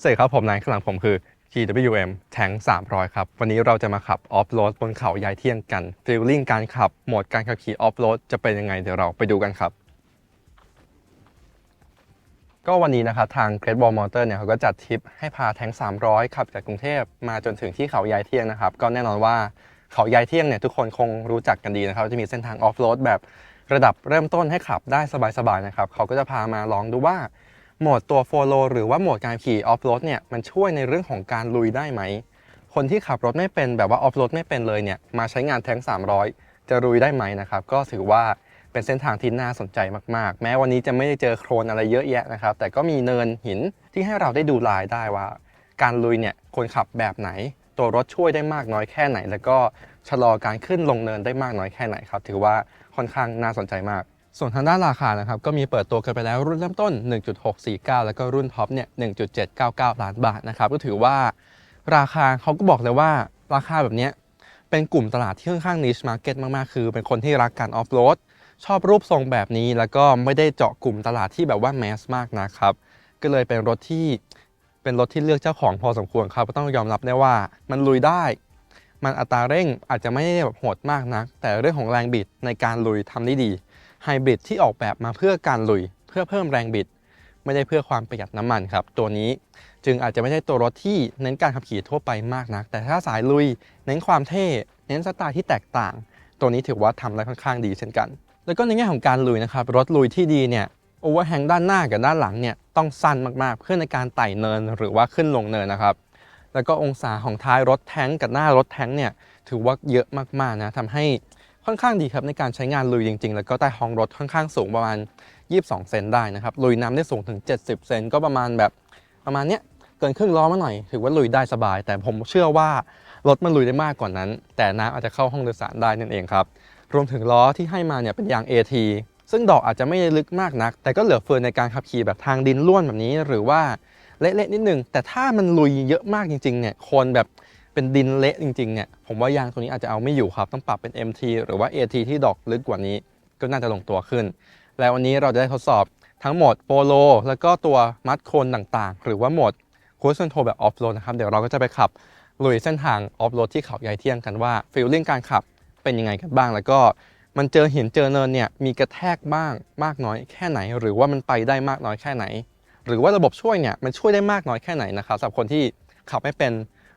สวัสดีครับผมนายข้างหลังผมคือ GWM แทง300 ครับ วันนี้เราจะมาขับออฟโรดบนเขายายเที่ยงกันฟีลลิ่งการขับโหมดการขับขี่ออฟโรดจะเป็นยังไงเดี๋ยวเราไปดูกันครับ ก็วันนี้นะครับทาง Great Wall Motor เนี่ยเขาก็จัดทริปให้พาแทง300 ขับจากกรุงเทพมาจนถึงที่เขายายเที่ยงนะครับ ก็แน่นอนว่าเขายายเที่ยงเนี่ยทุกคนคงรู้จักกันดีนะครับจะมีเส้นทางออฟโรดแบบระดับเริ่มต้นให้ขับได้สบายๆนะครับเขาก็จะพามาลองดูว่า โหมดตัวโฟโลหรือว่าโหมดการขี่ออฟโรดเนี่ยมันช่วยในเรื่องของการลุยได้ไหม คนที่ขับรถไม่เป็นแบบว่าออฟโรดไม่เป็นเลยเนี่ยมาใช้งานแทง300 จะลุยได้ไหมนะครับ ก็ถือว่าเป็นเส้นทางที่น่าสนใจมาก ๆ แม้วันนี้จะไม่ได้เจอโครนอะไรเยอะแยะนะครับ แต่ก็มีเนินหินที่ให้เราได้ดูลายได้ว่า การลุยเนี่ยควรขับแบบไหน ตัวรถช่วยได้มากน้อยแค่ไหน แล้วก็ชะลอการขึ้นลงเนินได้มากน้อยแค่ไหนครับ ถือว่าค่อนข้างน่าสนใจมาก ส่วนทางด้านราคานะครับก็มีเปิดตัวกันไปแล้วรุ่นเริ่มต้น 1.649 แล้วก็รุ่นท็อปเนี่ย1.799 ล้านบาทนะครับก็ถือว่าราคาเขาก็บอกเลยว่าราคาแบบนี้เป็นกลุ่มตลาดที่ค่อนข้างนิชมาร์เก็ตมากๆ คือเป็นคนที่รักการออฟโรดชอบรูปทรงแบบนี้ แล้วก็ไม่ได้เจาะกลุ่มตลาดที่แบบว่าแมสมากนะครับ ก็เลยเป็นรถที่เป็นรถที่เลือกเจ้าของพอสมควรครับก็ต้องยอมรับได้ว่ามันลุยได้ มันอัตราเร่งอาจจะไม่ได้แบบโหดมากนัก แต่เรื่องของแรงบิดในการลุยทำได้ดี ไฮบริดที่ออกแบบมาเพื่อการลุย เพื่อเพิ่มแรงบิด ไม่ได้เพื่อความประหยัดน้ำมันครับ ตัวนี้จึงอาจจะไม่ใช่ตัวรถที่เน้นการขับขี่ทั่วไปมากนัก แต่ถ้าสายลุย เน้นความเท่เน้นสไตล์ที่แตกต่าง ตัวนี้ถือว่าทำได้ค่อนข้างดีเช่นกัน แล้วก็ในแง่ของการลุยนะครับรถลุยที่ดีเนี่ยโอเวอร์แฮงด้านหน้ากับด้านหลังเนี่ยต้องสั้นมากๆ เพื่อในการไต่เนินหรือว่าขึ้นลงเนินนะครับแล้วก็องศาของท้ายรถแท้งกับหน้ารถแท้งเนี่ยถือว่าเยอะมากๆนะทำให้ ค่อนข้างดีครับในการใช้งานลุยจริง ๆ แล้วก็ใต้ท้องรถค่อนข้างสูงประมาณ 22 เซนได้นะครับลุยน้ำได้สูงถึง 70 เซนก็ประมาณแบบประมาณเนี้ยเกินครึ่งล้อมาหน่อย ถือว่าลุยได้สบาย แต่ผมเชื่อว่ารถมันลุยได้มากกว่านั้น แต่น้ำอาจจะเข้าห้องโดยสารได้นั่นเองครับรวมถึงล้อที่ให้มาเนี่ยเป็นยาง AT ซึ่งดอกอาจจะไม่ลึกมากนัก แต่ก็เหลือเฟือในการขับขี่แบบทางดินล้วนแบบนี้ หรือว่าเละๆนิดนึงแต่ถ้ามันลุยเยอะมากจริงๆเนี่ยคนแบบ เป็นดินเละจริงๆเนี่ยผมว่ายางตัวนี้อาจจะเอาไม่อยู่ครับต้องปรับเป็น MT หรือว่า AT ที่ดอกลึกกว่านี้ก็น่าจะลงตัวขึ้น แล้ววันนี้เราจะได้ทดสอบทั้งหมดโปโลแล้วก็ตัวมัดโคนต่างๆ หรือว่าโหมดคูสคอนโทแบบออฟโรดนะครับเดี๋ยวเราก็จะไปขับลุยเส้นทางออฟโรดที่เขาใหญ่เที่ยงกันว่าฟีลลิ่งการขับเป็นยังไงกันบ้าง แล้วก็มันเจอหินเจอเนินเนี่ยมีกระแทกบ้างมากน้อยแค่ไหน หรือว่ามันไปได้มากน้อยแค่ไหน หรือว่าระบบช่วยเนี่ยมันช่วยได้มากน้อยแค่ไหนนะครับสำหรับคนที่ขับไม่เป็น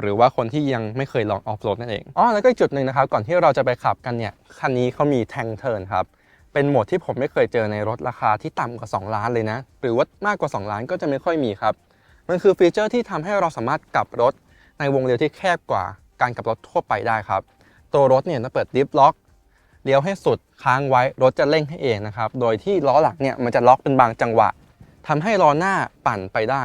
หรือว่าคนที่ยังไม่เคยลองออฟโรดนั่นเองอ๋อแล้วก็อีกจุดหนึ่งนะครับก่อนที่เราจะไปขับกันเนี่ยคันนี้เขามีแทงเทิร์นครับเป็นโหมดที่ผมไม่เคยเจอในรถราคาที่ต่ำกว่า 2 ล้านเลยนะ หรือว่ามากกว่า 2 ล้านก็จะไม่ค่อยมีครับ มันคือฟีเจอร์ที่ทำให้เราสามารถกลับรถในวงเลี้ยวที่แคบกว่าการกลับรถทั่วไปได้ครับ ตัวรถเนี่ยจะเปิดดิฟล็อกเลี้ยวให้สุดค้างไว้รถจะเร่งให้เองนะครับ โดยที่ล้อหลังเนี่ยมันจะล็อกเป็นบางจังหวะทำให้ล้อหน้าปั่นไปได้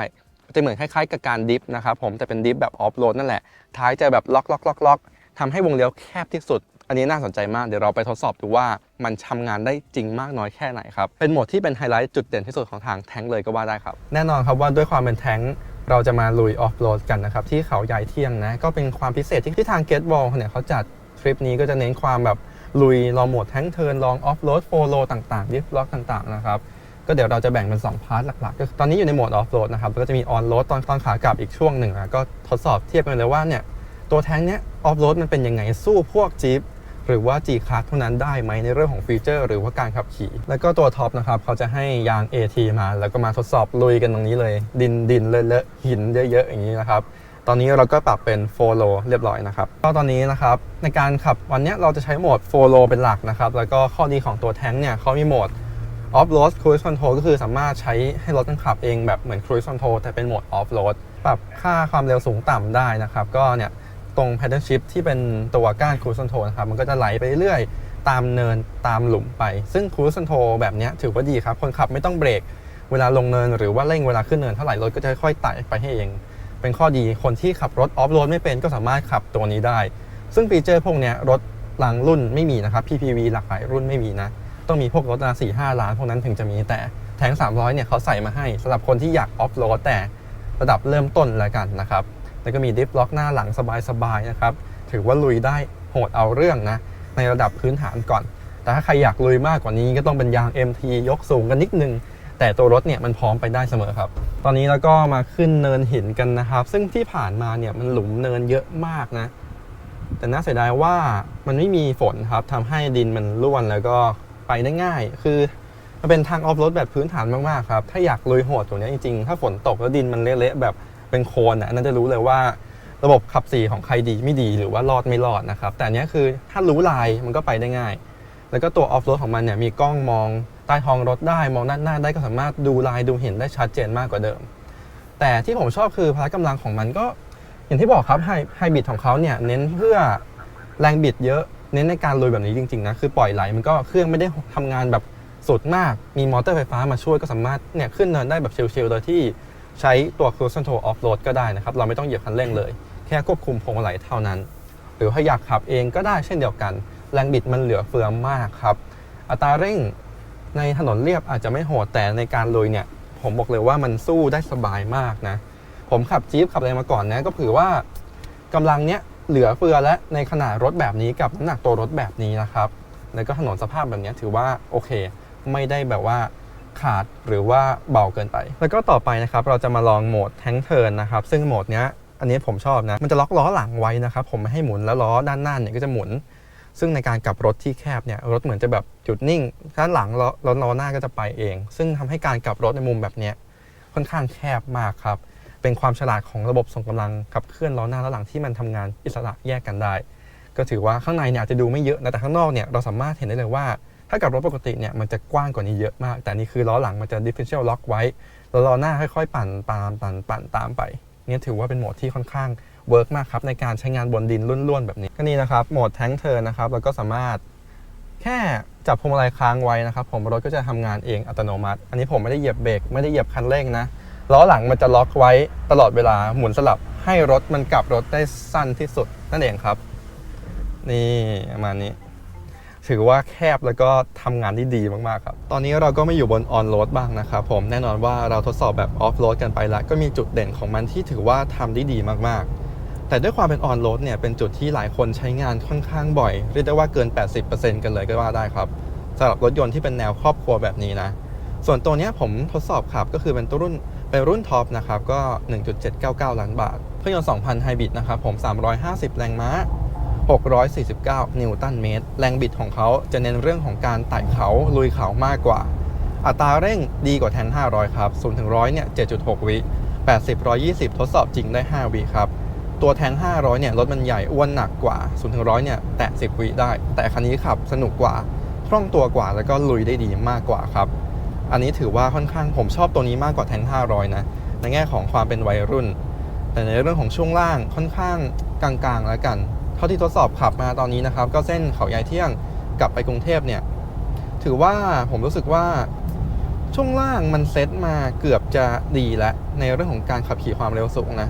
จะเหมือนคล้ายๆกับการดิฟนะครับผมแต่เป็นดิฟแบบออฟโรดนั่นแหละ ท้ายจะแบบล็อกล็อกล็อกล็อกทำให้วงเลี้ยวแคบที่สุด อันนี้น่าสนใจมาก เดี๋ยวเราไปทดสอบดูว่ามันทำงานได้จริงมากน้อยแค่ไหนครับ เป็นโหมดที่เป็นไฮไลท์จุดเด่นที่สุดของทางแท้งเลยก็ว่าได้ครับ แน่นอนครับว่าด้วยความเป็นแท้งเราจะมาลุยออฟโรดกันนะครับที่เขาใหญ่เที่ยงนะ ก็เป็นความพิเศษที่ที่ทางเกตบอลเนี่ยเขาจัดทริปนี้ก็จะเน้นความแบบลุยลองโหมดแท้งเทิร์นลองออฟโรดโฟโลต่างๆดิฟล็อกต่างๆนะครับ ก็เดี๋ยวเราจะแบ่งเป็น 2 พาร์ทหลักๆก็ตอนนี้อยู่ในโหมดออฟโรดนะครับแล้วก็จะมีออนโรดตอนตอนขากลับอีกช่วงหนึ่งนะก็ทดสอบเทียบกันเลยว่าเนี่ยตัวแท้งเนี้ยออฟโรดมันเป็นยังไงสู้พวกจี๊ปหรือว่า G Class เท่านั้นได้ไหมในเรื่องของฟีเจอร์ หรือว่าการขับขี่ แล้วก็ตัวท็อปนะครับเขาจะให้ยาง AT มา แล้วก็มาทดสอบลุยกันตรงนี้เลย ดินดินเลอะๆหินเยอะๆอย่างนี้นะครับตอนนี้เราก็ปรับเป็นโฟโลเรียบร้อยนะครับก็ตอนนี้นะครับในการขับวันนี้เราจะใช้โหมดโฟโลเป็นหลักนะครับแล้วก็ข้อดีของตัวแท้งเนี่ยเขามีโหมด ออฟโรดครู i คอนโทรก็คือสามารถใช้ให้รถมันขับเองแบบเหมือนครู i คอนโทรแต่เป็นโหมดออฟโรดปรับค่าความเร็วสูงต่ำได้นะครับ ก็เนี่ยตรง paddle shift ที่เป็นตัวก้านครู i คอนโทรนะครับ มันก็จะไหลไปเรื่อยตามเนินตามหลุมไป ซึ่งครู i คอนโทรแบบนี้ถือว่าดีครับ คนขับไม่ต้องเบรก เวลาลงเนิน หรือว่าเร่งเวลาขึ้นเนินเท่าไหร่ รถก็จะค่อยๆไต่ไปให้เอง เป็นข้อดีคนที่ขับรถออฟโรดไม่เป็นก็สามารถขับตัวนี้ได้ ซึ่งฟีเจอร์พวกนี้รถหลังรุ่นไม่มีนะครับ PPV หลากหลายรุ่นไม่มีนะ ต้องมีพวกรถราสี่ห้าล้านพวกนั้นถึงจะมีแต่แทง300เนี่ยเขาใส่มาให้สำหรับคนที่อยากออฟโรดแต่ระดับเริ่มต้นแล้วกันนะครับ แล้วก็มีดิฟล็อกหน้าหลังสบายๆนะครับ ถือว่าลุยได้โหดเอาเรื่องนะ ในระดับพื้นฐานก่อน แต่ถ้าใครอยากลุยมากกว่านี้ก็ต้องเป็นยาง MT ยกสูงกันนิดนึง แต่ตัวรถเนี่ยมันพร้อมไปได้เสมอครับ ตอนนี้เราก็มาขึ้นเนินหินกันนะครับ ซึ่งที่ผ่านมาเนี่ยมันหลุมเนินเยอะมากนะ แต่น่าเสียดายว่ามันไม่มีฝนครับทำให้ดินมันร่วนแล้วก็ ไปได้ง่าย คือมันเป็นทางออฟโรดแบบพื้นฐานมากๆครับ ถ้าอยากลุยโหดตรงนี้จริงๆ ถ้าฝนตกแล้วดินมันเละๆแบบเป็นโคลนอะอันนั่นจะรู้เลยว่าระบบขับขี่ของใครดีไม่ดีหรือว่ารอดไม่รอดนะครับ แต่อันเนี้ยคือถ้ารู้ลายมันก็ไปได้ง่าย แล้วก็ตัวออฟโรดของมันเนี่ยมีกล้องมองใต้ท้องรถได้มองด้านหน้าได้ก็สามารถดูลายดูเห็นได้ชัดเจนมากกว่าเดิม แต่ที่ผมชอบคือพละกำลังของมันก็ อย่างที่บอกครับไฮไฮบิดของเขาเนี่ยเน้นเพื่อแรงบิดเยอะ เน้นในการลุยแบบนี้จริงๆนะคือปล่อยไหลมันก็เครื่องไม่ได้ทำงานแบบสุดมากมีมอเตอร์ไฟฟ้ามาช่วยก็สามารถเนี่ยขึ้นเนินได้แบบเชลๆโดยที่ใช้ตัว cruise control off road ก็ได้นะครับ เราไม่ต้องเหยียบคันเร่งเลย แค่ควบคุมพวงมาลัยเท่านั้น หรือถ้าอยากขับเองก็ได้เช่นเดียวกัน แรงบิดมันเหลือเฟือมากครับ อัตราเร่งในถนนเรียบอาจจะไม่โหดแต่ในการลุยเนี่ย ผมบอกเลยว่ามันสู้ได้สบายมากนะ ผมขับจี๊ปขับอะไรมาก่อนนะก็ถือว่ากำลังเนี้ย เหลือเฟือและในขนาดรถแบบนี้กับน้ำหนักตัวรถแบบนี้นะครับ แล้วก็ถนนสภาพแบบนี้ถือว่าโอเค ไม่ได้แบบว่าขาดหรือว่าเบาเกินไป แล้วก็ต่อไปนะครับเราจะมาลองโหมดแทงเทิร์นนะครับ ซึ่งโหมดเนี้ยอันนี้ผมชอบนะ มันจะล็อกล้อหลังไว้นะครับ ผมไม่ให้หมุนแล้วล้อด้านหน้าเนี่ยก็จะหมุน ซึ่งในการกลับรถที่แคบเนี่ยรถเหมือนจะแบบหยุดนิ่งด้านหลังล้อล้อหน้าก็จะไปเอง ซึ่งทำให้การกลับรถในมุมแบบเนี้ยค่อนข้างแคบมากครับ เป็นความฉลาดของระบบส่งกำลังขับเคลื่อนล้อหน้าและหลังที่มันทำงานอิสระแยกกันได้ ก็ถือว่าข้างในเนี่ยอาจจะดูไม่เยอะนะแต่ข้างนอกเนี่ยเราสามารถเห็นได้เลยว่า ถ้ากับรถปกติเนี่ยมันจะกว้างกว่านี้เยอะมาก แต่นี่คือล้อหลังมันจะ differential lock ไว้แล้วล้อหน้าค่อยๆ ปั่นตามปั่นปั่นตามไปเนี่ยถือว่าเป็นโหมดที่ค่อนข้างเวิร์กมากครับในการใช้งานบนดินล้วนๆแบบนี้ก็นี่นะครับโหมดแท้งเทิร์นะครับแล้วก็สามารถแค่จับพวงมาลัยค้างไว้นะครับผมรถก็จะทำงานเองอัตโนมัติ อันนี้ผมไม่ได้เหยียบเบรกไม่ได้เหยียบคันเร่งนะ ล้อหลังมันจะล็อกไว้ตลอดเวลาหมุนสลับให้รถมันกลับรถได้สั้นที่สุดนั่นเองครับ นี่ประมาณนี้ ถือว่าแคบแล้วก็ทำงานได้ดีมากๆครับ ตอนนี้เราก็ไม่อยู่บนออนโรดบ้างนะครับผมแน่นอนว่าเราทดสอบแบบออฟโรดกันไปแล้ว ก็มีจุดเด่นของมันที่ถือว่าทำได้ดีมากๆ แต่ด้วยความเป็นออนโรดเนี่ยเป็นจุดที่หลายคนใช้งานค่อนข้างบ่อย เรียกได้ว่าเกิน 80%กันเลยก็ว่าได้ครับสำหรับรถยนต์ที่เป็นแนวครอบครัวแบบนี้นะส่วนตัวเนี้ยผมทดสอบขับก็คือเป็นตัวรุ่น เป็นรุ่นท็อปนะครับก็ 1.799 ล้านบาท เครื่องยนต์ 2,000 ไฮบริดนะครับผม 350 แรงม้า 649 นิวตันเมตร แรงบิดของเขาจะเน้นเรื่องของการไต่เขาลุยเขามากกว่า อัตราเร่งดีกว่าแทน 500 ครับ0ถึง100 เนี่ย 7.6 วิ 80 120 ทดสอบจริงได้ 5 วิครับ ตัวแทง 500 เนี่ยรถมันใหญ่อ้วนหนักกว่า0ถึง100 เนี่ย แตะ 10 วิได้ แต่คันนี้ขับสนุกกว่าคล่องตัวกว่าแล้วก็ลุยได้ดีมากกว่าครับ อันนี้ถือว่าค่อนข้างผมชอบตัวนี้มากกว่าแทง500 นะ ในแง่ของความเป็นวัยรุ่น แต่ในเรื่องของช่วงล่างค่อนข้างกลางๆแล้วกัน เท่าที่ทดสอบขับมาตอนนี้นะครับ ก็เส้นเขายายเที่ยงกลับไปกรุงเทพเนี่ย ถือว่าผมรู้สึกว่าช่วงล่างมันเซ็ตมาเกือบจะดีแล้วในเรื่องของการขับขี่ความเร็วสูงนะ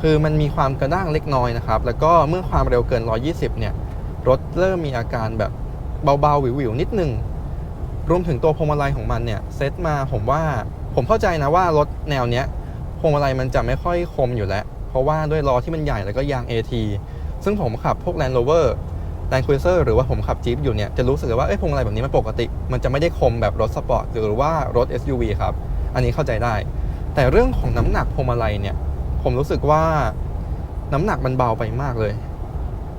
คือมันมีความกระด้างเล็กน้อยนะครับ แล้วก็เมื่อความเร็วเกิน 120 เนี่ย รถเริ่มมีอาการแบบเบาๆ วิวๆ นิดนึง รวมถึงตัวพวงมาลัยของมันเนี่ยเซตมาผมว่าผมเข้าใจนะว่ารถแนวเนี้ยพวงมาลัยมันจะไม่ค่อยคมอยู่แล้ว เพราะว่าด้วยล้อที่มันใหญ่แล้วก็ยาง AT ซึ่งผมขับพวก Land Rover Land Cruiser หรือว่าผมขับจี๊ปอยู่เนี่ยจะรู้สึกเลยว่าเอ้ยพวงมาลัยแบบนี้มันปกติ มันจะไม่ได้คมแบบรถสปอร์ตหรือว่ารถ SUV ครับ อันนี้เข้าใจได้ แต่เรื่องของน้ำหนักพวงมาลัยเนี่ยผมรู้สึกว่าน้ำหนักมันเบาไปมากเลย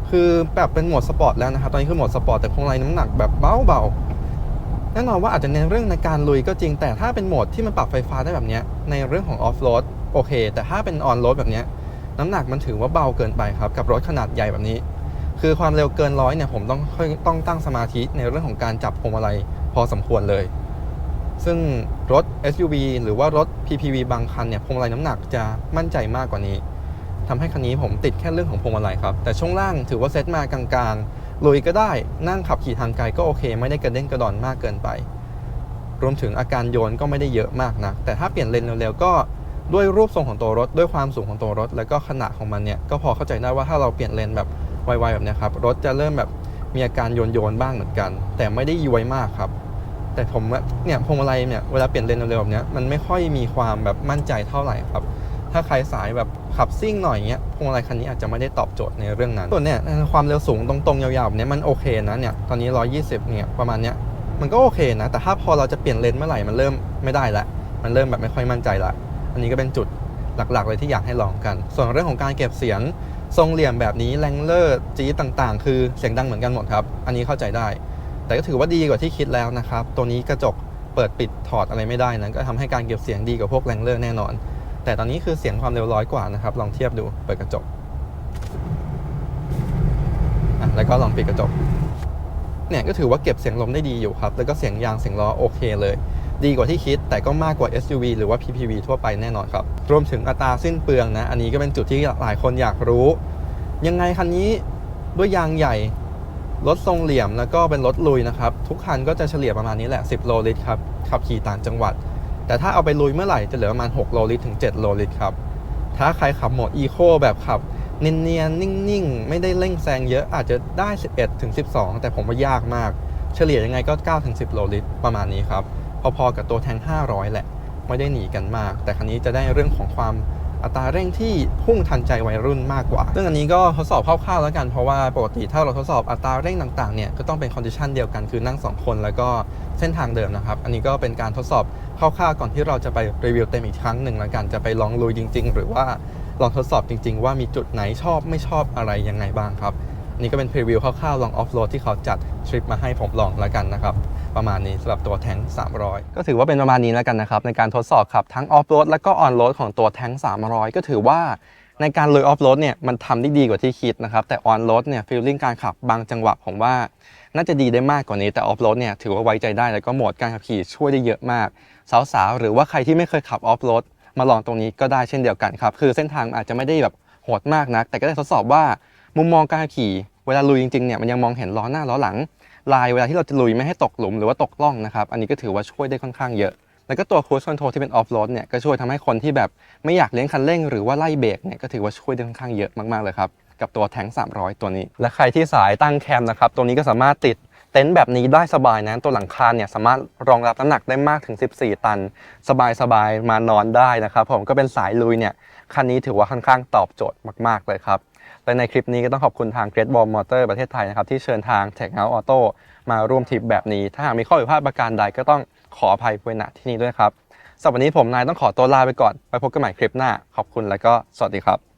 คือแบบเป็นโหมดสปอร์ตแล้วนะครับตอนนี้คือโหมดสปอร์ตแต่พวงมาลัยน้ำหนักแบบเบาเบาๆ น่นอนว่าอาจจะเน้นเรื่องในการลุยก็จริง แต่ถ้าเป็นโหมดที่มันปรับไฟฟ้าได้แบบนี้ในเรื่องของออฟโรดโอเค แต่ถ้าเป็นออนโรดแบบนี้น้ำหนักมันถือว่าเบาเกินไปครับกับรถขนาดใหญ่แบบนี้ คือความเร็วเกินร้อยเนี่ยผมต้องต้องตั้งสมาธิในเรื่องของการจับพวงมาลัยพอสมควรเลย ซึ่งรถ SUV หรือว่ารถ PPV บางคันเนี่ยพวงมาลัยน้ำหนักจะมั่นใจมากกว่านี้ทำให้คันนี้ผมติดแค่เรื่องของพวงมาลัยครับแต่ช่วงล่างถือว่าเซตมากลางๆ ลุยก็ได้นั่งขับขี่ทางไกลก็โอเค ไม่ได้กระเด้งกระดอนมากเกินไป รวมถึงอาการโยนก็ไม่ได้เยอะมากนะแต่ถ้าเปลี่ยนเลนเร็วๆก็ด้วยรูปทรงของตัวรถ ด้วยความสูงของตัวรถ แล้วก็ขนาดของมันเนี่ยก็พอเข้าใจได้ว่าถ้าเราเปลี่ยนเลนแบบไวๆแบบนี้ครับรถจะเริ่มแบบมีอาการโยนโยนๆบ้างเหมือนกัน แต่ไม่ได้ย้วยมากครับ แต่ผมเนี่ยพวงมาลัยเนี่ยเวลาเปลี่ยนเลนเร็วๆแบบนี้มันไม่ค่อยมีความแบบมั่นใจเท่าไหร่ครับ ถ้าใครสายแบบขับซิ่งหน่อยเงี้ยพวงมาลัยคันนี้อาจจะไม่ได้ตอบโจทย์ในเรื่องนั้นส่วนเนี่ยความเร็วสูงตรงๆยาวๆแบบเนี้ยมันโอเคนะเนี่ยตอนนี้ 120เนี่ยประมาณเนี้ยมันก็โอเคนะ แต่ถ้าพอเราจะเปลี่ยนเลนเมื่อไหร่มันเริ่มไม่ได้ละ มันเริ่มแบบไม่ค่อยมั่นใจละ อันนี้ก็เป็นจุดหลักๆ เลยที่อยากให้ลองกัน ส่วนเรื่องของการเก็บเสียงทรงเหลี่ยมแบบนี้แรงเลอร์จีต่างๆ คือเสียงดังเหมือนกันหมดครับ อันนี้เข้าใจได้ แต่ก็ถือว่าดีกว่าที่คิดแล้วนะครับ ตัวนี้กระจกเปิดปิดถอดอะไรไม่ได้นะก็ทำให้การเก็บเสียงดีกว่าพวกแรงเลอร์แน่นอน แต่ตอนนี้คือเสียงความเร็วร้อยกว่านะครับ ลองเทียบดู เปิดกระจกแล้วก็ลองปิดกระจก เนี่ยก็ถือว่าเก็บเสียงลมได้ดีอยู่ครับ แล้วก็เสียงยางเสียงล้อโอเคเลย ดีกว่าที่คิด แต่ก็มากกว่า SUV หรือว่า PPV ทั่วไปแน่นอนครับ รวมถึงอัตราสิ้นเปลืองนะ อันนี้ก็เป็นจุดที่หลายคนอยากรู้ ยังไงคันนี้ด้วยยางใหญ่รถทรงเหลี่ยมแล้วก็เป็นรถลุยนะครับ ทุกคันก็จะเฉลี่ยประมาณนี้แหละ 10 โลลิตรครับ ขับขี่ต่างจังหวัด แต่ถ้าเอาไปลุยเมื่อไหร่จะเหลือประมาณ 6 โลลิตรถึง 7 โลลิตรครับ ถ้าใครขับโหมดอีโคแบบขับเนียนๆนิ่งๆ ไม่ได้เร่งแซงเยอะอาจจะได้ 11ถึง12 แต่ผมว่ายากมาก เฉลี่ยยังไงก็ 9 ถึง 10 โลลิตรประมาณนี้ครับ พอๆกับตัวแทง 500 แหละ ไม่ได้หนีกันมาก แต่คันนี้จะได้เรื่องของความ อัตราเร่งที่พุ่งทันใจวัยรุ่นมากกว่า ซึ่งอันนี้ก็ทดสอบคร่าวๆแล้วกัน เพราะว่าปกติถ้าเราทดสอบอัตราเร่งต่างๆเนี่ยก็ต้องเป็นคอนดิชันเดียวกันคือนั่ง 2 คน แล้วก็เส้นทางเดิมนะครับ อันนี้ก็เป็นการทดสอบคร่าวๆก่อนที่เราจะไปรีวิวเต็มอีกครั้งหนึ่งแล้วกันจะไปลองลุยจริง ๆ หรือว่าลองทดสอบจริง ๆ ว่ามีจุดไหนชอบไม่ชอบอะไรยังไงบ้างครับอันนี้ก็เป็นพรีวิวคร่าวๆลองออฟโรดที่เขาจัดทริปมาให้ผมลองแล้วกันนะครับ ประมาณนี้สำหรับตัวแท้ง300 ก็ถือว่าเป็นประมาณนี้แล้วกันนะครับในการทดสอบขับทั้งออฟโรดและก็ออนโรดของตัวแท้ง300 ก็ถือว่าในการลุยออฟโรดเนี่ยมันทำได้ดีกว่าที่คิดนะครับแต่ออนโรดเนี่ยฟีลลิ่งการขับบางจังหวะผมว่า น่าจะดีได้มากกว่านี้แต่ออฟโรดเนี่ยถือว่าไว้ใจได้แล้วก็โหมดการขับขี่ช่วยได้เยอะมาก สาวๆ หรือว่าใครที่ไม่เคยขับออฟโรดมาลองตรงนี้ก็ได้เช่นเดียวกันครับคือเส้นทางอาจจะไม่ได้แบบโหดมากนัก แต่ก็ได้ทดสอบว่ามุมมองการขับขี่ เวลาลุยจริงๆเนี่ยมันยังมองเห็นล้อหน้าล้อหลัง ลายเวลาที่เราจะลุยไม่ให้ตกหลุมหรือว่าตกล่องนะครับ อันนี้ก็ถือว่าช่วยได้ค่อนข้างเยอะ แล้วก็ตัว cruise control ที่เป็น off road เนี่ยก็ช่วยทำให้คนที่แบบไม่อยากเลี้ยงคันเร่งหรือว่าไล่เบรกเนี่ยก็ถือว่าช่วยได้ค่อนข้างเยอะมากๆเลยครับกับตัวแทง300 ตัวนี้ และใครที่สายตั้งแคมนะครับตัวนี้ก็สามารถติดเต็นท์แบบนี้ได้สบายนะตัวหลังคาเนี่ยสามารถรองรับน้ำหนักได้มากถึง 14 ตัน สบายๆมานอนได้นะครับผมก็เป็นสายลุยเนี่ย คันนี้ถือว่าค่อนข้างตอบโจทย์มากๆเลยครับและในคลิปนี้ก็ต้องขอบคุณทาง Great Wall Motor ประเทศไทยนะครับที่เชิญทาง Tech House Auto มาร่วมทริปแบบนี้ ถ้าหากมีข้อผิดพลาดประการใดก็ต้องขออภัยไว้ณที่นี้ด้วยครับสำหรับวันนี้ผมนายต้องขอตัวลาไปก่อน ไปพบกันใหม่คลิปหน้า ขอบคุณและก็สวัสดีครับ